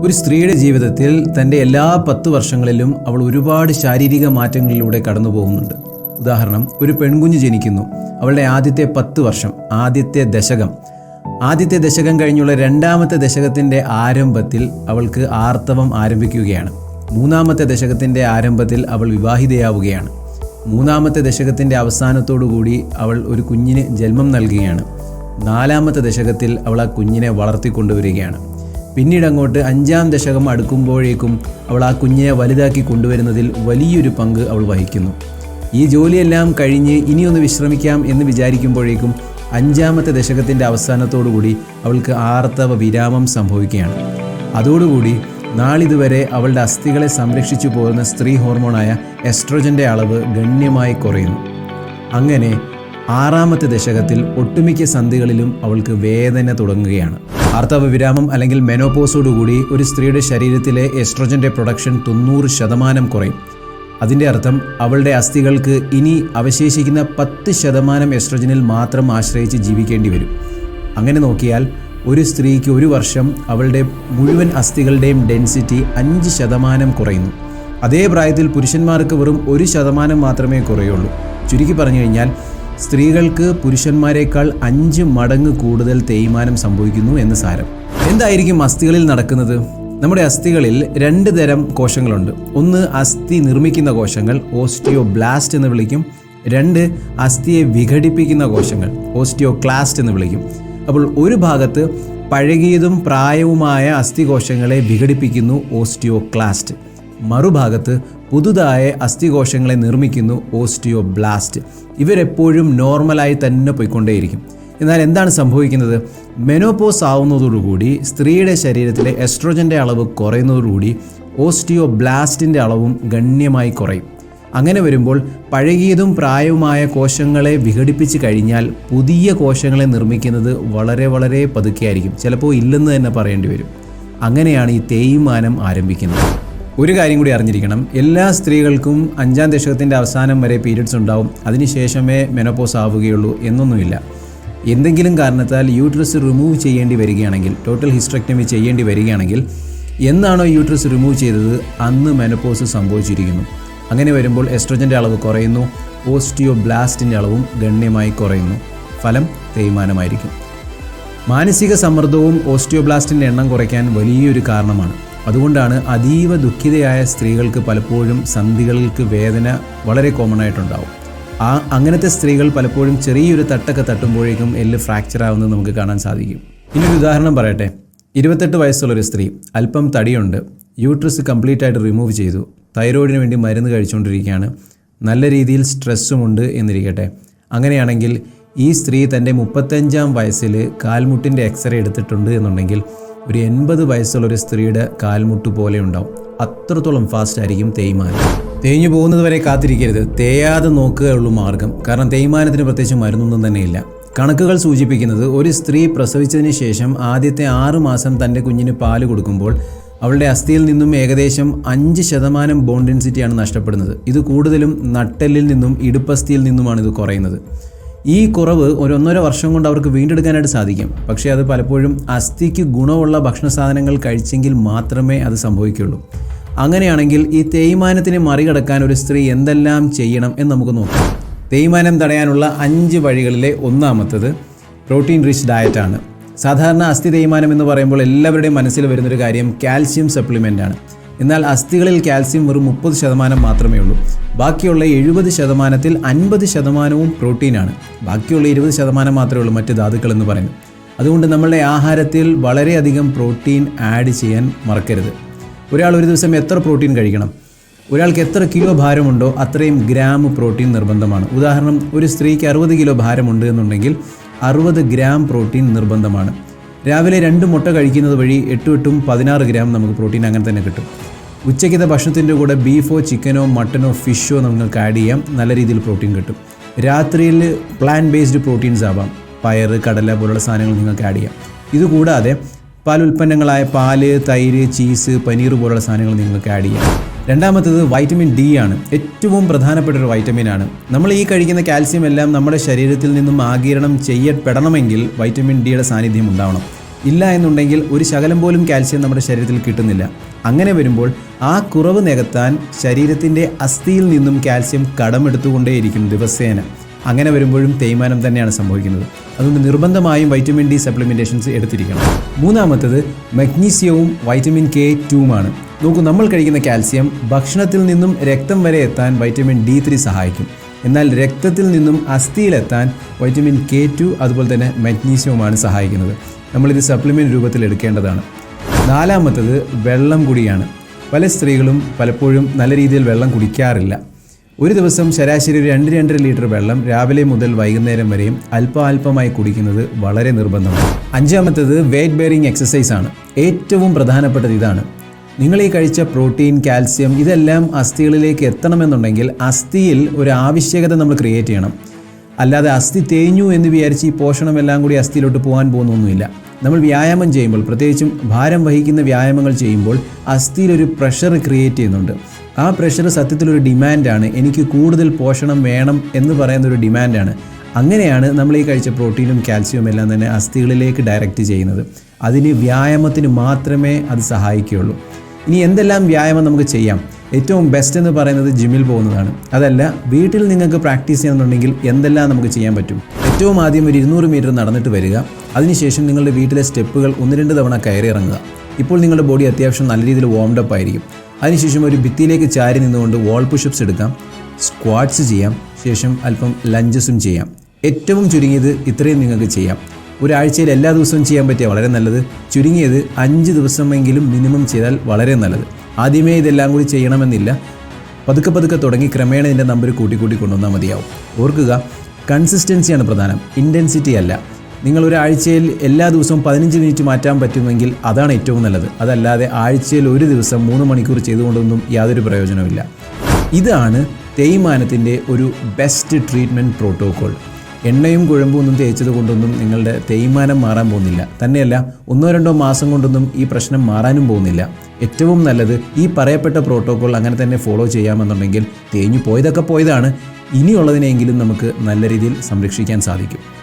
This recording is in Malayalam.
ഒരു സ്ത്രീയുടെ ജീവിതത്തിൽ തന്റെ എല്ലാ പത്ത് വർഷങ്ങളിലും അവൾ ഒരുപാട് ശാരീരിക മാറ്റങ്ങളിലൂടെ കടന്നു പോകുന്നുണ്ട്. ഉദാഹരണം ഒരു പെൺകുഞ്ഞ് ജനിക്കുന്നു. അവളുടെ ആദ്യത്തെ പത്ത് വർഷം ആദ്യത്തെ ദശകം. ആദ്യത്തെ ദശകം കഴിഞ്ഞുള്ള രണ്ടാമത്തെ ദശകത്തിന്റെ ആരംഭത്തിൽ അവൾക്ക് ആർത്തവം ആരംഭിക്കുകയാണ്. മൂന്നാമത്തെ ദശകത്തിന്റെ ആരംഭത്തിൽ അവൾ വിവാഹിതയാവുകയാണ്. മൂന്നാമത്തെ ദശകത്തിന്റെ അവസാനത്തോടുകൂടി അവൾ ഒരു കുഞ്ഞിന് ജന്മം നൽകുകയാണ്. നാലാമത്തെ ദശകത്തിൽ അവൾ ആ കുഞ്ഞിനെ വളർത്തിക്കൊണ്ടുവരികയാണ്. പിന്നീട് അങ്ങോട്ട് അഞ്ചാം ദശകം അടുക്കുമ്പോഴേക്കും അവൾ ആ കുഞ്ഞിനെ വലുതാക്കി കൊണ്ടുവരുന്നതിൽ വലിയൊരു പങ്ക് അവൾ വഹിക്കുന്നു. ഈ ജോലിയെല്ലാം കഴിഞ്ഞ് ഇനിയൊന്ന് വിശ്രമിക്കാം എന്ന് വിചാരിക്കുമ്പോഴേക്കും അഞ്ചാമത്തെ ദശകത്തിന്റെ അവസാനത്തോടുകൂടി അവൾക്ക് ആർത്തവ വിരാമം സംഭവിക്കുകയാണ്. അതോടുകൂടി നാളിതുവരെ അവളുടെ അസ്ഥികളെ സംരക്ഷിച്ചു പോകുന്ന സ്ത്രീ ഹോർമോണായ എസ്ട്രോജന്റെ അളവ് ഗണ്യമായി കുറയുന്നു. അങ്ങനെ ആറാമത്തെ ദശകത്തിൽ ഒട്ടുമിക്ക സന്ധികളിലും അവൾക്ക് വേദന തുടങ്ങുകയാണ്. ആർത്തവ വിരാമം അല്ലെങ്കിൽ മെനോപോസോടുകൂടി ഒരു സ്ത്രീയുടെ ശരീരത്തിലെ എസ്ട്രോജന്റെ പ്രൊഡക്ഷൻ തൊണ്ണൂറ് ശതമാനം കുറയും. അതിന്റെ അർത്ഥം അവളുടെ അസ്ഥികൾക്ക് ഇനി അവശേഷിക്കുന്ന പത്ത് ശതമാനം എസ്ട്രോജനിൽ മാത്രം ആശ്രയിച്ച് ജീവിക്കേണ്ടി വരും. അങ്ങനെ നോക്കിയാൽ ഒരു സ്ത്രീക്ക് ഒരു വർഷം അവളുടെ മുഴുവൻ അസ്ഥികളുടെയും ഡെൻസിറ്റി അഞ്ച് ശതമാനം കുറയുന്നു. അതേ പ്രായത്തിൽ പുരുഷന്മാർക്ക് വെറും ഒരു ശതമാനം മാത്രമേ കുറയുള്ളൂ. ചുരുക്കി പറഞ്ഞു കഴിഞ്ഞാൽ സ്ത്രീകൾക്ക് പുരുഷന്മാരെക്കാൾ അഞ്ച് മടങ്ങ് കൂടുതൽ തേയ്മാനം സംഭവിക്കുന്നു എന്ന് സാരം. എന്തായിരിക്കും അസ്ഥികളിൽ നടക്കുന്നത്? നമ്മുടെ അസ്ഥികളിൽ രണ്ട് തരം കോശങ്ങളുണ്ട്. ഒന്ന് അസ്ഥി നിർമ്മിക്കുന്ന കോശങ്ങൾ ഓസ്റ്റിയോ ബ്ലാസ്റ്റ് എന്ന് വിളിക്കും. രണ്ട് അസ്ഥിയെ വിഘടിപ്പിക്കുന്ന കോശങ്ങൾ ഓസ്റ്റിയോ ക്ലാസ്റ്റ് എന്ന് വിളിക്കും. അപ്പോൾ ഒരു ഭാഗത്ത് പഴകിയതും പ്രായവുമായ അസ്ഥി കോശങ്ങളെ വിഘടിപ്പിക്കുന്നു ഓസ്റ്റിയോ ക്ലാസ്റ്റ് മറുഭാഗത്ത് പുതുതായ അസ്ഥികോശങ്ങളെ നിർമ്മിക്കുന്നു ഓസ്റ്റിയോ ബ്ലാസ്റ്റ് ഇവരെപ്പോഴും നോർമലായി തന്നെ പോയിക്കൊണ്ടേയിരിക്കും. എന്നാൽ എന്താണ് സംഭവിക്കുന്നത്? മെനോപോസ് ആവുന്നതോടുകൂടി സ്ത്രീയുടെ ശരീരത്തിലെ എസ്ട്രോജന്റെ അളവ് കുറയുന്നതോടുകൂടി ഓസ്റ്റിയോ ബ്ലാസ്റ്റിന്റെ അളവും ഗണ്യമായി കുറയും. അങ്ങനെ വരുമ്പോൾ പഴകിയതും പ്രായവുമായ കോശങ്ങളെ വിഘടിപ്പിച്ച് കഴിഞ്ഞാൽ പുതിയ കോശങ്ങളെ നിർമ്മിക്കുന്നത് വളരെ വളരെ പതുക്കെയായിരിക്കും. ചിലപ്പോൾ ഇല്ലെന്ന് തന്നെ പറയേണ്ടി വരും. അങ്ങനെയാണ് ഈ തേയ്മാനം ആരംഭിക്കുന്നത്. ഒരു കാര്യം കൂടി അറിഞ്ഞിരിക്കണം. എല്ലാ സ്ത്രീകൾക്കും അഞ്ചാം ദശകത്തിന്റെ അവസാനം വരെ പീരീഡ്സ് ഉണ്ടാവും. അതിനുശേഷമേ മെനോപോസ് ആവുകയുള്ളൂ എന്നൊന്നുമില്ല. എന്തെങ്കിലും കാരണത്താൽ യൂട്രസ് റിമൂവ് ചെയ്യേണ്ടി വരികയാണെങ്കിൽ ടോട്ടൽ ഹിസ്ട്രക്ടമി ചെയ്യേണ്ടി വരികയാണെങ്കിൽ എന്നാണോ യൂട്രസ് റിമൂവ് ചെയ്തത്? അന്ന് മെനോപോസ് സംഭവിച്ചിരിക്കുന്നു. അങ്ങനെ വരുമ്പോൾ എസ്ട്രോജന്റെ അളവ് കുറയുന്നു. ഓസ്റ്റിയോ ബ്ലാസ്റ്റിന്റെ അളവും ഗണ്യമായി കുറയുന്നു. ഫലം തേയ്മാനമായിരിക്കും. മാനസിക സമ്മർദ്ദവും ഓസ്റ്റിയോബ്ലാസ്റ്റിന്റെ എണ്ണം കുറയ്ക്കാൻ വലിയൊരു കാരണമാണ്. അതുകൊണ്ടാണ് അതീവ ദുഃഖിതയായ സ്ത്രീകൾക്ക് പലപ്പോഴും സന്ധികൾക്ക് വേദന വളരെ കോമൺ ആയിട്ടുണ്ടാവും. ആ അങ്ങനത്തെ സ്ത്രീകൾ പലപ്പോഴും ചെറിയൊരു തട്ടൊക്കെ തട്ടുമ്പോഴേക്കും എല്ല് ഫ്രാക്ചർ ആവുന്നത് നമുക്ക് കാണാൻ സാധിക്കും. ഇനി ഒരു ഉദാഹരണം പറയട്ടെ. ഇരുപത്തെട്ട് വയസ്സുള്ളൊരു സ്ത്രീ അല്പം തടിയുണ്ട്. യൂട്രസ് കംപ്ലീറ്റ് ആയിട്ട് റിമൂവ് ചെയ്തു. തൈറോയിഡിന് വേണ്ടി മരുന്ന് കഴിച്ചുകൊണ്ടിരിക്കുകയാണ്. നല്ല രീതിയിൽ സ്ട്രെസ്സുമുണ്ട് എന്നിരിക്കട്ടെ. അങ്ങനെയാണെങ്കിൽ ഈ സ്ത്രീ തന്റെ മുപ്പത്തഞ്ചാം വയസ്സിൽ കാൽമുട്ടിന്റെ എക്സ്റേ എടുത്തിട്ടുണ്ട് എന്നുണ്ടെങ്കിൽ ഒരു എൺപത് വയസ്സുള്ള ഒരു സ്ത്രീയുടെ കാൽമുട്ട് പോലെ ഉണ്ടാവും. അത്രത്തോളം ഫാസ്റ്റ് ആയിരിക്കും തേയ്മാനം. തേഞ്ഞു പോകുന്നത് വരെ കാത്തിരിക്കരുത്. തേയാതെ നോക്കുകയുള്ളൂ മാർഗം. കാരണം തേയ്മാനത്തിന് പ്രത്യേകിച്ച് മരുന്നൊന്നും തന്നെയില്ല. കണക്കുകൾ സൂചിപ്പിക്കുന്നത് ഒരു സ്ത്രീ പ്രസവിച്ചതിന് ശേഷം ആദ്യത്തെ ആറ് മാസം തന്റെ കുഞ്ഞിന് പാൽ കൊടുക്കുമ്പോൾ അവളുടെ അസ്ഥിയിൽ നിന്നും ഏകദേശം അഞ്ച് ശതമാനം ബോൺ നഷ്ടപ്പെടുന്നത്. ഇത് കൂടുതലും നട്ടെല്ലിൽ നിന്നും ഇടുപ്പസ്ഥിയിൽ നിന്നുമാണ് ഇത് കുറയുന്നത്. ഈ കുറവ് ഒരു ഒന്നര വർഷം കൊണ്ട് അവർക്ക് വീണ്ടെടുക്കാനായിട്ട് സാധിക്കും. പക്ഷേ അത് പലപ്പോഴും അസ്ഥിക്ക് ഗുണമുള്ള ഭക്ഷണ സാധനങ്ങൾ കഴിച്ചെങ്കിൽ മാത്രമേ അത് സംഭവിക്കുള്ളൂ. അങ്ങനെയാണെങ്കിൽ ഈ തേയ്മാനത്തിനെ മറികടക്കാൻ ഒരു സ്ത്രീ എന്തെല്ലാം ചെയ്യണം എന്ന് നമുക്ക് നോക്കാം. തേയ്മാനം തടയാനുള്ള അഞ്ച് വഴികളിലെ ഒന്നാമത്തത് പ്രോട്ടീൻ റിച്ച് ഡയറ്റാണ്. സാധാരണ അസ്ഥി തേയ്മാനം എന്ന് പറയുമ്പോൾ എല്ലാവരുടെയും മനസ്സിൽ വരുന്നൊരു കാര്യം കാൽസ്യം സപ്ലിമെന്റ് ആണ് എന്നാൽ അസ്ഥികളിൽ കാൽസ്യം വെറും മുപ്പത് ശതമാനം മാത്രമേ ഉള്ളൂ. ബാക്കിയുള്ള എഴുപത് ശതമാനത്തിൽ അൻപത് ശതമാനവും പ്രോട്ടീനാണ് ബാക്കിയുള്ള ഇരുപത് ശതമാനം മാത്രമേ ഉള്ളൂ മറ്റ് ധാതുക്കൾ എന്ന് പറയുന്നത്. അതുകൊണ്ട് നമ്മളുടെ ആഹാരത്തിൽ വളരെയധികം പ്രോട്ടീൻ ആഡ് ചെയ്യാൻ മറക്കരുത്. ഒരാൾ ഒരു ദിവസം എത്ര പ്രോട്ടീൻ കഴിക്കണം? ഒരാൾക്ക് എത്ര കിലോ ഭാരമുണ്ടോ അത്രയും ഗ്രാം പ്രോട്ടീൻ നിർബന്ധമാണ്. ഉദാഹരണം ഒരു സ്ത്രീക്ക് അറുപത് കിലോ ഭാരമുണ്ട് എന്നുണ്ടെങ്കിൽ അറുപത് ഗ്രാം പ്രോട്ടീൻ നിർബന്ധമാണ്. രാവിലെ രണ്ട് മുട്ട കഴിക്കുന്നത് വഴി എട്ടും എട്ടും പതിനാറ് ഗ്രാം നമുക്ക് പ്രോട്ടീൻ അങ്ങനെ തന്നെ കിട്ടും. ഉച്ചയ്ക്കത്തെ ഭക്ഷണത്തിന്റെ കൂടെ ബീഫോ ചിക്കനോ മട്ടനോ ഫിഷോ നിങ്ങൾക്ക് ആഡ് ചെയ്യാം. നല്ല രീതിയിൽ പ്രോട്ടീൻ കിട്ടും. രാത്രിയിൽ പ്ലാൻ ബേസ്ഡ് പ്രോട്ടീൻസ് ആവാം. പയർ കടല പോലുള്ള സാധനങ്ങൾ നിങ്ങൾക്ക് ആഡ് ചെയ്യാം. ഇതുകൂടാതെ പാൽ ഉൽപ്പന്നങ്ങളായ പാൽ തൈര് ചീസ് പനീർ പോലുള്ള സാധനങ്ങൾ നിങ്ങൾക്ക് ആഡ് ചെയ്യാം. രണ്ടാമത്തത് വൈറ്റമിൻ ഡി ആണ്. ഏറ്റവും പ്രധാനപ്പെട്ട ഒരു വൈറ്റമിൻ ആണ്. നമ്മൾ ഈ കഴിക്കുന്ന കാൽസ്യം എല്ലാം നമ്മുടെ ശരീരത്തിൽ നിന്നും ആകിരണം ചെയ്യപ്പെടണമെങ്കിൽ വൈറ്റമിൻ ഡിയുടെ സാന്നിധ്യം ഉണ്ടാവണം. ഇല്ല എന്നുണ്ടെങ്കിൽ ഒരു ശകലം പോലും കാൽസ്യം നമ്മുടെ ശരീരത്തിൽ കിട്ടുന്നില്ല. അങ്ങനെ വരുമ്പോൾ ആ കുറവ് നികത്താൻ ശരീരത്തിന്റെ അസ്ഥിയിൽ നിന്നും കാൽസ്യം കടമെടുത്തുകൊണ്ടേയിരിക്കും ദിവസേന. അങ്ങനെ വരുമ്പോഴും തേയ്മാനം തന്നെയാണ് സംഭവിക്കുന്നത്. അതുകൊണ്ട് നിർബന്ധമായും വൈറ്റമിൻ ഡി സപ്ലിമെന്റേഷൻസ് എടുത്തിരിക്കണം. മൂന്നാമത്തത് മഗ്നീഷ്യവും വൈറ്റമിൻ കെ ടൂമാണ്. നോക്കൂ നമ്മൾ കഴിക്കുന്ന കാൽസ്യം ഭക്ഷണത്തിൽ നിന്നും രക്തം വരെ എത്താൻ വൈറ്റമിൻ ഡി ത്രീ സഹായിക്കും. എന്നാൽ രക്തത്തിൽ നിന്നും അസ്ഥിയിലെത്താൻ വൈറ്റമിൻ കെ ടു അതുപോലെ തന്നെ മഗ്നീഷ്യവുമാണ് സഹായിക്കുന്നത്. നമ്മളിത് സപ്ലിമെന്റ് രൂപത്തിൽ എടുക്കേണ്ടതാണ്. നാലാമത്തത് വെള്ളം കുടിയാണ്. പല സ്ത്രീകളും പലപ്പോഴും നല്ല രീതിയിൽ വെള്ളം കുടിക്കാറില്ല. ഒരു ദിവസം ശരാശരി ഒരു രണ്ട് രണ്ടര ലിറ്റർ വെള്ളം രാവിലെ മുതൽ വൈകുന്നേരം വരെയും അല്പാൽപമായി കുടിക്കുന്നത് വളരെ നിർബന്ധമാണ്. അഞ്ചാമത്തത് വെയ്റ്റ് ബെയറിംഗ് എക്സസൈസ് ആണ്. ഏറ്റവും പ്രധാനപ്പെട്ടത് ഇതാണ്. നിങ്ങൾ ഈ കഴിച്ച പ്രോട്ടീൻ കാൽസ്യം ഇതെല്ലാം അസ്ഥികളിലേക്ക് എത്തണമെന്നുണ്ടെങ്കിൽ അസ്ഥിയിൽ ഒരു ആവശ്യകത നമ്മൾ ക്രിയേറ്റ് ചെയ്യണം. അല്ലാതെ അസ്ഥി തേഞ്ഞു എന്ന് വിചാരിച്ച് ഈ പോഷണം എല്ലാം കൂടി അസ്ഥിയിലോട്ട് പോകാൻ പോകുന്നൊന്നുമില്ല. നമ്മൾ വ്യായാമം ചെയ്യുമ്പോൾ പ്രത്യേകിച്ചും ഭാരം വഹിക്കുന്ന വ്യായാമങ്ങൾ ചെയ്യുമ്പോൾ അസ്ഥിയിലൊരു പ്രഷർ ക്രിയേറ്റ് ചെയ്യുന്നുണ്ട്. ആ പ്രഷർ സത്യത്തിലൊരു ഡിമാൻഡാണ് എനിക്ക് കൂടുതൽ പോഷണം വേണം എന്ന് പറയുന്ന ഒരു ഡിമാൻഡാണ് അങ്ങനെയാണ് നമ്മൾ ഈ കഴിച്ച പ്രോട്ടീനും കാൽസ്യവും എല്ലാം തന്നെ അസ്ഥികളിലേക്ക് ഡയറക്റ്റ് ചെയ്യുന്നത്. അതിന് വ്യായാമത്തിന് മാത്രമേ അത് സഹായിക്കുകയുള്ളൂ. ഇനി എന്തെല്ലാം വ്യായാമം നമുക്ക് ചെയ്യാം? ഏറ്റവും ബെസ്റ്റ് എന്ന് പറയുന്നത് ജിമ്മിൽ പോകുന്നതാണ്. അതല്ല വീട്ടിൽ നിങ്ങൾക്ക് പ്രാക്ടീസ് ചെയ്യണമെന്നുണ്ടെങ്കിൽ എന്തെല്ലാം നമുക്ക് ചെയ്യാൻ പറ്റും? ഏറ്റവും ആദ്യം ഒരു ഇരുന്നൂറ് മീറ്റർ നടന്നിട്ട് വരിക. അതിനുശേഷം നിങ്ങളുടെ വീട്ടിലെ സ്റ്റെപ്പുകൾ ഒന്ന് രണ്ട് തവണ കയറി ഇറങ്ങുക ഇപ്പോൾ നിങ്ങളുടെ ബോഡി അത്യാവശ്യം നല്ല രീതിയിൽ വോംഡപ്പ് ആയിരിക്കും. അതിനുശേഷം ഒരു ഭിത്തിയിലേക്ക് ചാരി നിന്നുകൊണ്ട് വാൾ പുഷപ്സ് എടുക്കാം. സ്ക്വാട്സ് ചെയ്യാം. ശേഷം അല്പം ലഞ്ചസും ചെയ്യാം. ഏറ്റവും ചുരുങ്ങിയത് ഇത്രയും നിങ്ങൾക്ക് ചെയ്യാം. ഒരാഴ്ചയിൽ എല്ലാ ദിവസവും ചെയ്യാൻ പറ്റിയ വളരെ നല്ലത്. ചുരുങ്ങിയത് അഞ്ച് ദിവസമെങ്കിലും മിനിമം ചെയ്താൽ വളരെ നല്ലത്. ആദ്യമേ ഇതെല്ലാം കൂടി ചെയ്യണമെന്നില്ല. പതുക്കെ പതുക്കെ തുടങ്ങി ക്രമേണ ഇതിന്റെ നമ്പർ കൂട്ടി കൂട്ടി കൊണ്ടുവന്നാൽ മതിയാവും. ഓർക്കുക കൺസിസ്റ്റൻസിയാണ് പ്രധാനം. ഇന്റൻസിറ്റി അല്ല. നിങ്ങൾ ഒരാഴ്ചയിൽ എല്ലാ ദിവസവും പതിനഞ്ച് മിനിറ്റ് മാറ്റാൻ പറ്റുമെങ്കിൽ അതാണ് ഏറ്റവും നല്ലത്. അതല്ലാതെ ആഴ്ചയിൽ ഒരു ദിവസം മൂന്ന് മണിക്കൂർ ചെയ്തുകൊണ്ടൊന്നും യാതൊരു പ്രയോജനവുമില്ല. ഇതാണ് തേയ്മാനത്തിന്റെ ഒരു ബെസ്റ്റ് ട്രീറ്റ്മെന്റ് പ്രോട്ടോകോൾ എണ്ണയും കുഴമ്പും ഒന്നും തേച്ചത് കൊണ്ടൊന്നും നിങ്ങളുടെ തേയ്മാനം മാറാൻ പോകുന്നില്ല. തന്നെയല്ല ഒന്നോ രണ്ടോ മാസം കൊണ്ടൊന്നും ഈ പ്രശ്നം മാറാനും പോകുന്നില്ല. ഏറ്റവും നല്ലത് ഈ പറയപ്പെട്ട പ്രോട്ടോകോൾ അങ്ങനെ തന്നെ ഫോളോ ചെയ്യാമെന്നുണ്ടെങ്കിൽ തേഞ്ഞു പോയതൊക്കെ പോയതാണ്. ഇനിയുള്ളതിനെങ്കിലും നമുക്ക് നല്ല രീതിയിൽ സംരക്ഷിക്കാൻ സാധിക്കും.